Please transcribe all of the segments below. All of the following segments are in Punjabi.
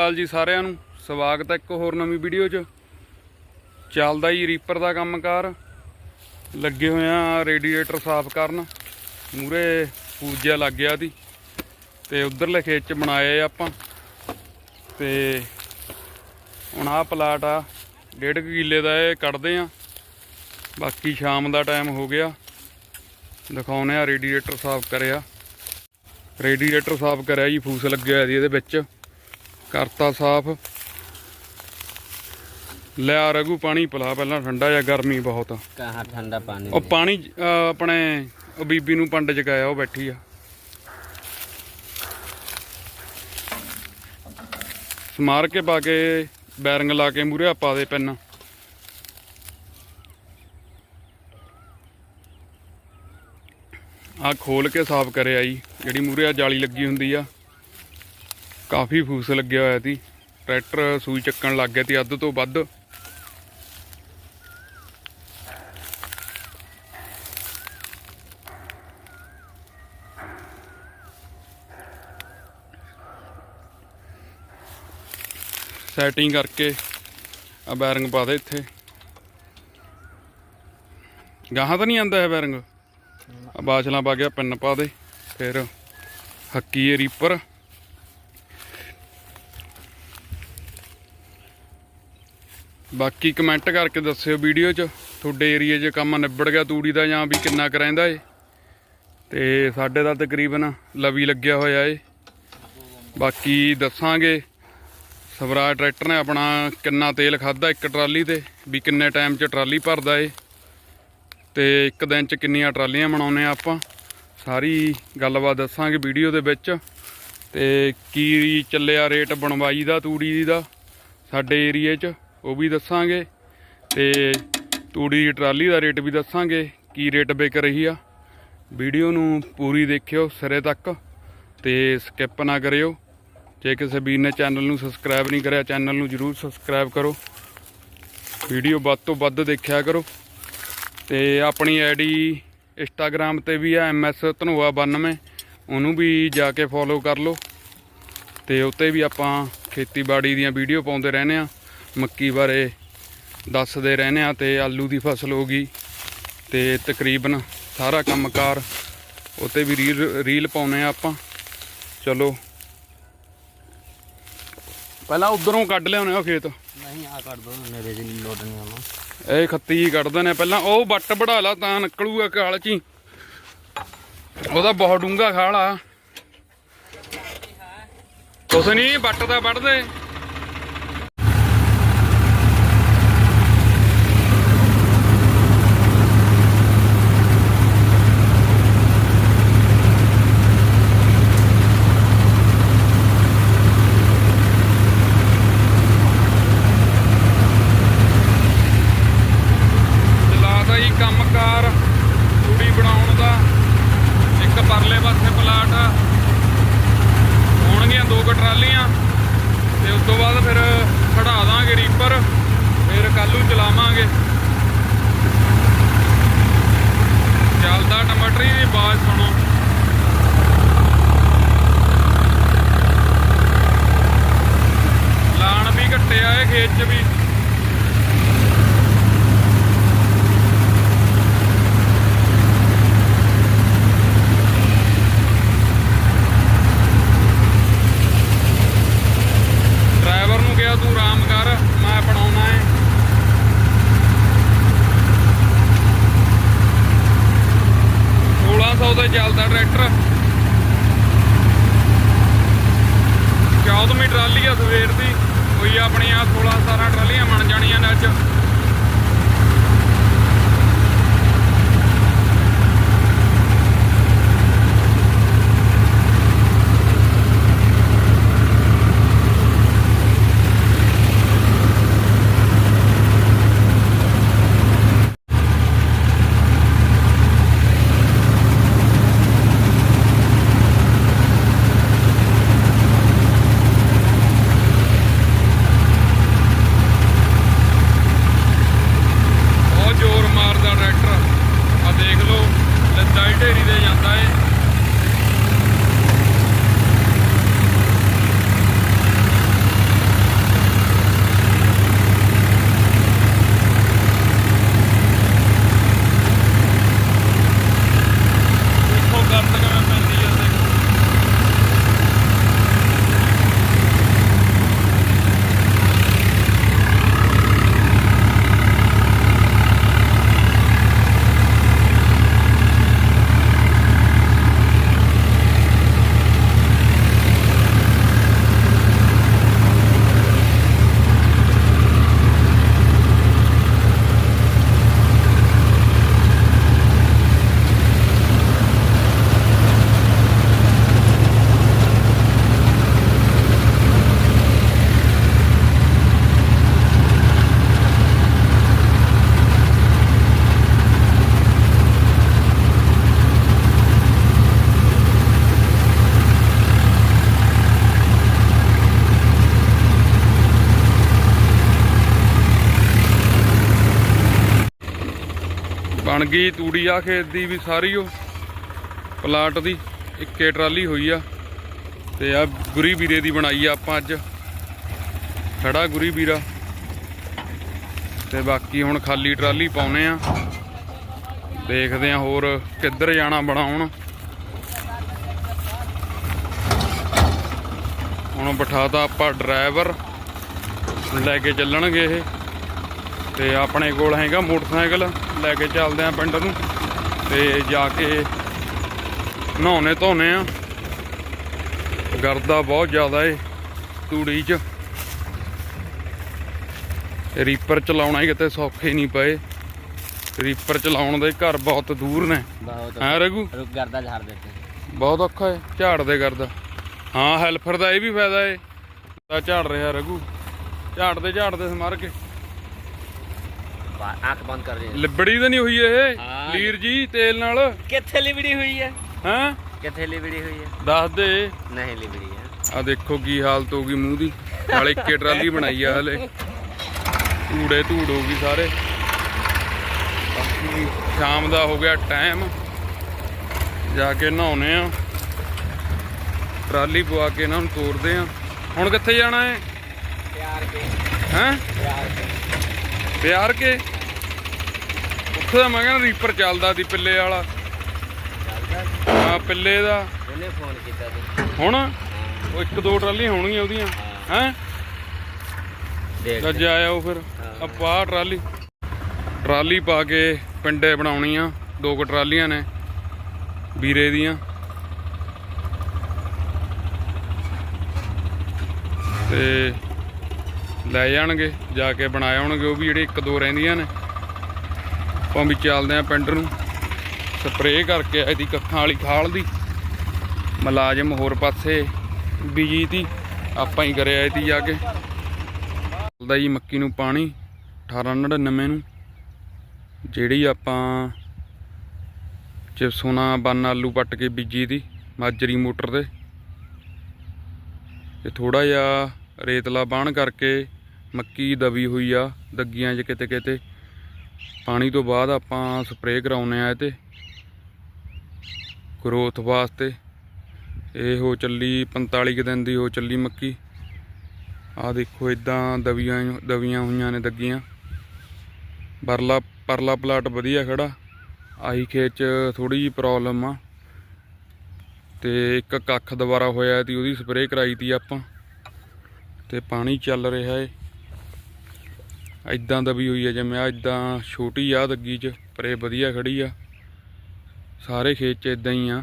ਹਾਲ ਜੀ ਸਾਰਿਆਂ ਨੂੰ। ਸਵਾਗਤ ਹੈ ਇੱਕ ਹੋਰ ਨਵੀਂ ਵੀਡੀਓ 'ਚ। ਚੱਲਦਾ ਜੀ ਰੀਪਰ ਦਾ ਕੰਮਕਾਰ। ਲੱਗੇ ਹੋਏ ਆ ਰੇਡੀਏਟਰ ਸਾਫ਼ ਕਰਨ। ਮੂਰੇ ਪੂਜਿਆ ਲੱਗ ਗਿਆ ਦੀ ਤੇ ਉਧਰਲੇ ਖੇਤ 'ਚ ਬਣਾਏ ਆਪਾਂ। ਤੇ ਹੁਣ ਆਹ ਪਲਾਟ ਆ। ਡੇਢ ਕੁ ਕਿੱਲੇ ਦਾ ਇਹ ਕੱਢਦੇ ਆ। ਬਾਕੀ ਸ਼ਾਮ ਦਾ ਟਾਈਮ ਹੋ ਗਿਆ। ਦਿਖਾਉਨੇ ਆ ਰੇਡੀਏਟਰ ਸਾਫ਼ ਕਰਿਆ। ਰੇਡੀਏਟਰ ਸਾਫ਼ ਕਰਿਆ ਜੀ, ਫੂਸ ਲੱਗਿਆ ਹੋਇਆ ਜੀ ਇਹਦੇ ਵਿੱਚ। ਕਰਤਾ ਸਾਫ਼। ਲੈ ਆ ਰਗੂ ਪਾਣੀ ਪਿਲਾ ਪਹਿਲਾਂ ਠੰਡਾ ਜਾਂ ਗਰਮੀ ਬਹੁਤ ਕਹਾ ਠੰਡਾ ਪਾਣੀ ਉਹ ਪਾਣੀ ਆਪਣੇ ਉਹ ਬੀਬੀ ਨੂੰ ਪੰਡ ਜਗਾਇਆ ਉਹ ਬੈਠੀ ਆ। ਸਮਾਰ ਕੇ ਪਾ ਕੇ ਬੈਰਿੰਗ ਲਾ ਕੇ ਮੂਰੇ ਪਾ ਦੇ ਪੈਨ। ਆ ਖੋਲ ਕੇ ਸਾਫ਼ ਕਰਿਆ ਜੀ ਜਿਹੜੀ ਮੂਰੇ ਆ ਜਾਲੀ ਲੱਗੀ ਹੁੰਦੀ ਆ। ਕਾਫੀ ਫੂਸ ਲੱਗਿਆ ਹੋਇਆ ਸੀ। ਟਰੈਕਟਰ ਸੂਈ ਚੱਕਣ ਲੱਗ ਗਿਆ ਸੀ ਅੱਧ ਤੋਂ ਵੱਧ। ਸੈਟਿੰਗ ਕਰਕੇ ਆ ਬੈਰਿੰਗ ਪਾ ਦੇ ਇੱਥੇ। ਗਾਹਾਂ ਤਾਂ ਨਹੀਂ ਆਂਦਾ ਹੈ ਬੈਰਿੰਗ ਆ ਬਾਛਲਾਂ ਪਾ ਗਿਆ ਪਿੰਨ ਪਾ ਦੇ, ਫਿਰ ਹੱਕੀ ਇਹ ਰੀਪਰ ਬਾਕੀ ਕਮੈਂਟ ਕਰਕੇ ਦੱਸਿਓ ਵੀਡੀਓ 'ਚ, ਤੁਹਾਡੇ ਏਰੀਏ 'ਚ ਕੰਮ ਨਿਬੜ ਗਿਆ ਤੂੜੀ ਦਾ ਜਾਂ ਵੀ ਕਿੰਨਾ ਕੁ ਰਹਿੰਦਾ ਏ। ਤੇ ਸਾਡੇ ਦਾ ਤਕਰੀਬਨ ਲਵੀ ਲੱਗਿਆ ਹੋਇਆ ਏ। ਬਾਕੀ ਦੱਸਾਂਗੇ, ਸਵਰਾਜ ਟਰੈਕਟਰ ਨੇ ਆਪਣਾ ਕਿੰਨਾ ਤੇਲ ਖਾਦਾ ਇੱਕ ਟਰਾਲੀ ਤੇ, ਵੀ ਕਿੰਨੇ ਟਾਈਮ 'ਚ ਟਰਾਲੀ ਭਰਦਾ ਏ। ਤੇ ਇੱਕ ਦਿਨ 'ਚ ਕਿੰਨੀਆਂ ਟਰਾਲੀਆਂ ਬਣਾਉਨੇ ਆ ਆਪਾਂ। ਸਾਰੀ ਗੱਲਬਾਤ ਦੱਸਾਂਗੇ ਵੀਡੀਓ ਦੇ ਵਿੱਚ। ਤੇ ਕੀ ਚੱਲਿਆ ਰੇਟ ਬਣਵਾਈ ਦਾ, ਤੂੜੀ ਦਾ ਸਾਡੇ ਏਰੀਏ 'ਚ। ਉਹ ਵੀ ਦੱਸਾਂਗੇ ਤੇ ਤੂੜੀ ਟਰਾਲੀ ਦਾ ਰੇਟ ਵੀ ਦੱਸਾਂਗੇ, ਕੀ ਰੇਟ ਵਿਕ ਰਹੀ ਆ। ਵੀਡੀਓ ਨੂੰ ਪੂਰੀ ਦੇਖਿਓ ਸਿਰੇ ਤੱਕ ਤੇ ਸਕਿਪ ਨਾ ਕਰਿਓ। ਜੇ ਕਿਸੇ ਵੀਰ ਨੇ ਚੈਨਲ ਨੂੰ ਸਬਸਕ੍ਰਾਈਬ ਨਹੀਂ ਕਰਿਆ, ਚੈਨਲ ਨੂੰ ਜਰੂਰ ਸਬਸਕ੍ਰਾਈਬ ਕਰੋ। ਵੀਡੀਓ ਵੱਧ ਤੋਂ ਵੱਧ ਦੇਖਿਆ ਕਰੋ। ਤੇ ਆਪਣੀ ਆਈਡੀ ਇੰਸਟਾਗ੍ਰam ਤੇ ਵੀ ਆ ਐਮਐਸ ਧਨੋਆ 92 ਉਹਨੂੰ ਵੀ ਜਾ ਕੇ ਫੋਲੋ ਕਰ ਲਓ। ਤੇ ਉੱਤੇ ਵੀ ਆਪਾਂ ਖੇਤੀਬਾੜੀ ਦੀਆਂ ਵੀਡੀਓ ਪਾਉਂਦੇ ਰਹਿੰਦੇ ਆ। ਮੱਕੀ ਬਾਰੇ ਦੱਸਦੇ ਰਹਿੰਦੇ ਆ ਤੇ ਆਲੂ ਦੀ ਫਸਲ ਹੋ ਗਈ ਤੇ ਤਕਰੀਬਨ ਸਾਰਾ ਕੰਮਕਾਰ ਉਤੇ ਵੀ ਰੀਲ ਰੀਲ ਪਾਉਨੇ ਆ ਆਪਾਂ। ਚਲੋ। ਪਹਿਲਾਂ ਉਧਰੋਂ ਕੱਢ ਲਿਆਉਨੇ ਆ ਖੇਤ। ਨਹੀਂ ਆ ਕੱਢ ਦੋ ਮੇਰੇ ਜੀ ਲੋਟਨੇ ਆ ਇਹ ਖੱਤੀ ਹੀ ਕੱਢਦੇ ਨੇ। ਪਹਿਲਾਂ ਉਹ ਵੱਟ ਬੜਾ ਲਾ ਤਾਂ ਨਿਕਲੂਗਾ ਕਾਲ ਚ ਉਹਦਾ ਬਹੁਤ ਡੂੰਗਾ ਖਾਲ ਆ। ਕੁਛ ਨਹੀਂ ਵੱਟ ਦਾ ਵੱਢਦੇ। ਚੱਲਦਾ ਦੀ ਆਵਾਜ਼ ਸੁਣੋ। ਲਾਣ ਵੀ ਘੱਟਿਆ ਇਹ ਖੇਤ 'ਚ ਵੀ ਡਰਾਈਵਰ ਨੂੰ ਕਿਹਾ ਤੂੰ ਆਰਾਮ ਕਰ ਮੈਂ ਬਣਾਉਣਾ ਹੈ ਸੋਲਾਂ ਸੌ ਤੇ ਚੱਲਦਾ ਟਰੈਕਟਰ 14ਵੀਂ ਟਰਾਲੀ ਆ ਸਵੇਰ ਦੀ। ਕੋਈ ਆਪਣੀਆਂ 16 17 ਟਰਾਲੀਆਂ ਬਣ ਜਾਣੀਆਂ ਨੇ ਅੱਜ yang. ਬਣ ਗਈ ਤੂੜੀ ਆ ਖੇਤ ਦੀ ਵੀ ਸਾਰੀ ਉਹ। ਪਲਾਟ ਦੀ, ਇੱਕੇ ਟਰਾਲੀ ਹੋਈ ਆ। ਤੇ ਆ ਗੁਰੀ ਵੀਰੇ ਦੀ ਬਣਾਈ ਆ ਆਪਾਂ ਅੱਜ। ਖੜਾ ਗੁਰੀ ਵੀਰਾ ਤੇ ਬਾਕੀ ਹੁਣ ਖਾਲੀ ਟਰਾਲੀ ਪਾਉਨੇ ਆ। ਦੇਖਦੇ ਆ ਹੋਰ ਕਿੱਧਰ ਜਾਣਾ ਬਣਾਉਣ। ਹੁਣ ਬਿਠਾਤਾ ਆਪਾਂ ਡਰਾਈਵਰ। ਲੈ ਕੇ ਚੱਲਣਗੇ ਇਹ। ਤੇ ਆਪਣੇ ਕੋਲ ਹੈਗਾ ਮੋਟਰਸਾਈਕਲ। ਲੈ ਕੇ ਚੱਲਦੇ ਆ ਪਿੰਡ ਨੂੰ ਤੇ ਜਾ ਕੇ ਨਹਾਉਣੇ ਧੋਨੇ ਆ। ਗਰਦਾ ਬਹੁਤ ਜ਼ਿਆਦਾ ਏ ਤੂੜੀ 'ਚ। ਰੀਪਰ ਚਲਾਉਣਾ ਹੀ ਕਿਤੇ ਸੌਖੇ ਨਹੀਂ ਪਏ। ਰੀਪਰ ਚਲਾਉਣ ਦੇ ਘਰ ਬਹੁਤ ਦੂਰ ਨੇ। ਹਾਂ ਰਗੂ ਗਰਦਾ ਝਾੜ ਦਿੱਤੇ। ਬਹੁਤ ਔਖਾ ਏ ਝਾੜ ਦੇ ਗਰਦਾ। ਹਾਂ ਹੈਲਪਰ ਦਾ ਇਹ ਵੀ ਫਾਇਦਾ ਏ। ਦਾ ਝਾੜ ਰਿਹਾ ਰਗੂ ਝਾੜ ਦੇ ਝਾੜ ਦੇ ਸਮਾਰ ਕੇ ਲਿਬੜੀ ਤਾਂ ਨਹੀਂ ਹੋਈ ਇਹ ਲੀਰ ਜੀ ਤੇਲ ਨਾਲ। ਕਿੱਥੇ ਲਿਬੜੀ ਹੋਈ ਹੈ? ਹਾਂ? ਕਿੱਥੇ ਲਿਬੜੀ ਹੋਈ ਹੈ? ਦੱਸ ਦੇ। ਨਹੀਂ ਲਿਬੜੀ ਹੈ। ਆ ਦੇਖੋ ਕੀ ਹਾਲਤ ਹੋ ਗਈ ਮੂੰਹ ਦੀ। ਨਾਲੇ ਇੱਕੇ ਟਰਾਲੀ ਬਣਾਈ ਆ ਹਲੇ। ਧੂੜੇ ਧੂੜ ਹੋ ਗਈ ਸਾਰੇ। ਬਾਕੀ ਸ਼ਾਮ ਦਾ ਹੋ ਗਿਆ ਟਾਈਮ। ਜਾ ਕੇ ਨਹਾਉਣੇ ਆ। ਟਰਾਲੀ ਪਵਾ ਕੇ ਇਹਨਾਂ ਨੂੰ ਤੋਰਦੇ ਆ। ਹੁਣ ਕਿੱਥੇ ਜਾਣਾ ਹੈ ਪਿਆਰ ਕੇ। ਕੇ। ਪਿਆਰ ਕੇ। ਉੱਥੇ ਦਾ ਮੈਂ ਕਹਿੰਦਾ ਰੀਪਰ ਚੱਲਦਾ ਸੀ ਪਿੱਲੇ ਵਾਲਾ। ਹਾਂ ਪਿੱਲੇ ਦਾ। ਉਹਨੇ ਫੋਨ ਕੀਤਾ ਸੀ। ਹੁਣ? ਉਹ ਇੱਕ ਦੋ ਟਰਾਲੀਆਂ ਹੋਣਗੀਆਂ ਉਹਦੀਆਂ। ਹੈ। ਦੇਖ ਅੱਜ ਆਇਆ ਉਹ ਫਿਰ। ਆ ਪਾ ਟਰਾਲੀ। ਟਰਾਲੀ ਪਾ ਕੇ ਪਿੰਡੇ ਬਣਾਉਣੀ ਆ ਦੋ ਕੁ ਟਰਾਲੀਆਂ ਨੇ ਵੀਰੇ ਦੀਆਂ। ਤੇ ਲੈ ਜਾਣਗੇ, ਜਾ ਕੇ ਬਣਾਏ ਹੋਣਗੇ ਉਹ ਵੀ ਜਿਹੜੇ ਇੱਕ ਦੋ ਰਹਿੰਦੀਆਂ ਨੇ। ਆਪਾਂ ਵੀ ਚੱਲਦੇ ਆ ਪਿੰਡ ਨੂੰ। ਸਪਰੇਅ ਕਰਕੇ ਇਹਦੀ ਕੱਖਾਂ ਵਾਲੀ ਖਾਲ ਦੀ। ਮੁਲਾਜ਼ਮ ਹੋਰ ਪਾਸੇ ਬੀਜੀ ਤੀ, ਆਪਾਂ ਹੀ ਕਰਿਆ ਇਹਦੀ ਜਾ ਕੇ। ਚੱਲਦਾ ਜੀ ਮੱਕੀ ਨੂੰ ਪਾਣੀ 1899 ਨੂੰ। ਜਿਹੜੀ ਆਪਾਂ ਚਿਪਸੋਨਾ ਬੰਨ ਆਲੂ ਪੱਟ ਕੇ ਬੀਜੀ ਦੀ ਮਾਜਰੀ ਮੋਟਰ ਤੇ। ਤੇ ਥੋੜਾ ਜਿਹਾ ਰੇਤਲਾ ਬਾਣ ਕਰਕੇ ਮੱਕੀ ਦਬੀ ਹੋਈ ਆ, ਦੱਗੀਆਂ 'ਚ ਕਿਤੇ ਕਿਤੇ। ਪਾਣੀ ਤੋਂ ਬਾਅਦ ਆਪਾਂ ਸਪਰੇਅ ਕਰਾਉਨੇ ਆ ਇਹ ਤੇ ਗਰੋਥ ਵਾਸਤੇ। ਇਹ ਹੋ ਚੱਲੀ 45 ਕੁ ਦਿਨ ਦੀ ਹੋ ਚੱਲੀ ਮੱਕੀ। ਆ ਦੇਖੋ ਇਦਾਂ ਦਵੀਆਂ ਦਵੀਆਂ ਹੋਈਆਂ ਨੇ ਦੱਗੀਆਂ। ਪਰਲਾ ਪਰਲਾ ਪਲਾਟ ਵਧੀਆ ਖੜਾ। ਆਹੀ ਖੇਤ ਚ ਥੋੜੀ ਜੀ ਪ੍ਰੋਬਲਮ ਆ। ਤੇ ਇੱਕ ਕੱਖ ਦੁਬਾਰਾ ਹੋਇਆ ਤੀ ਉਹਦੀ ਸਪਰੇਅ ਕਰਾਈ ਤੀ ਆਪਾਂ। ਤੇ ਪਾਣੀ ਚੱਲ ਰਿਹਾ ਏ। ਇਦਾਂ ਦਬੀ ਹੋਈ ਹੈ ਜਿਵੇਂ ਆ ਇਦਾਂ ਛੋਟੀ ਆ ਦੱਗੀ ਚ, ਪਰ ਇਹ ਵਧੀਆ ਖੜੀ ਆ। ਸਾਰੇ ਖੇਤ ਚ ਇਦਾਂ ਹੀ ਆ।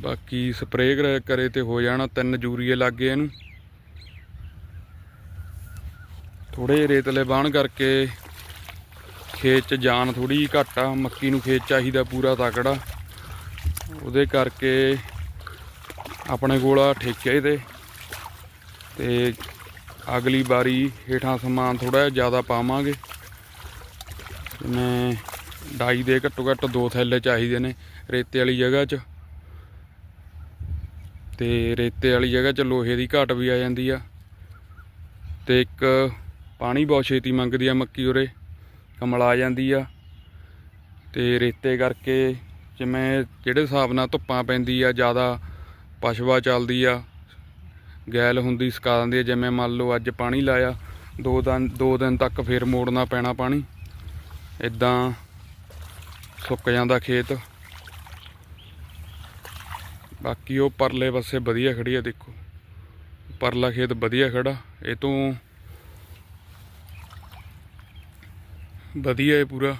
ਬਾਕੀ ਸਪਰੇਅ ਕਰੇ ਤੇ ਹੋ ਜਾਣਾ ਤਿੰਨ ਜੂਰੀਏ ਲੱਗ ਗਏ ਇਹਨੂੰ ਥੋੜੇ ਰੇਤਲੇ ਬਾਣ ਕਰਕੇ ਖੇਤ ਚ ਜਾਨ ਥੋੜੀ ਘੱਟ ਆ, ਮੱਕੀ ਨੂੰ ਖੇਤ ਚਾਹੀਦਾ ਪੂਰਾ ਤਕੜਾ। ਉਹਦੇ ਕਰਕੇ ਆਪਣੇ ਕੋਲ ਆ ਠੇਕੇ ਤੇ। ਤੇ ਅਗਲੀ ਵਾਰੀ ਹੇਠਾਂ ਸਮਾਨ ਥੋੜਾ ਜ਼ਿਆਦਾ ਪਾਵਾਂਗੇ। ਮੈਂ ਡਾਈ ਦੇ ਘੱਟੋ ਘੱਟ ਦੋ ਥੈਲੇ ਚਾਹੀਦੇ ਨੇ ਰੇਤੇ ਵਾਲੀ ਜਗ੍ਹਾ 'ਚ। ਤੇ ਰੇਤੇ ਵਾਲੀ ਜਗ੍ਹਾ 'ਚ ਲੋਹੇ ਦੀ ਘਾਟ ਵੀ ਆ ਜਾਂਦੀ ਆ। ਤੇ ਇੱਕ ਪਾਣੀ ਬਹੁਤ ਛੇਤੀ ਮੰਗਦੀ ਆ ਮੱਕੀ ਉਰੇ, ਕਮਲ ਆ ਜਾਂਦੀ ਆ। ਤੇ ਰੇਤੇ ਕਰਕੇ ਜਿਵੇਂ ਜਿਹੜੇ ਹਿਸਾਬ ਨਾਲ ਧੁੱਪਾਂ ਪੈਂਦੀ ਆ, ਜ਼ਿਆਦਾ ਪਸ਼ਵਾ ਚੱਲਦੀ ਆ ਗੈਲ ਹੁੰਦੀ ਸਕਾ ਦਿੰਦੀ ਹੈ। ਜਿਵੇਂ ਮੰਨ ਲਓ ਅੱਜ ਪਾਣੀ ਲਾਇਆ, ਦੋ ਦਿਨ ਦੋ ਦਿਨ ਤੱਕ ਫੇਰ ਮੋੜਨਾ ਪੈਣਾ ਪਾਣੀ। ਇਦਾਂ ਸੁੱਕ ਜਾਂਦਾ ਖੇਤ। ਬਾਕੀ ਉਹ ਪਰਲੇ ਪਾਸੇ ਵਧੀਆ ਖੜੀ ਆ ਦੇਖੋ। ਪਰਲਾ ਖੇਤ ਵਧੀਆ ਖੜਾ। ਇਹ ਤੋਂ ਵਧੀਆ ਹੈ ਪੂਰਾ।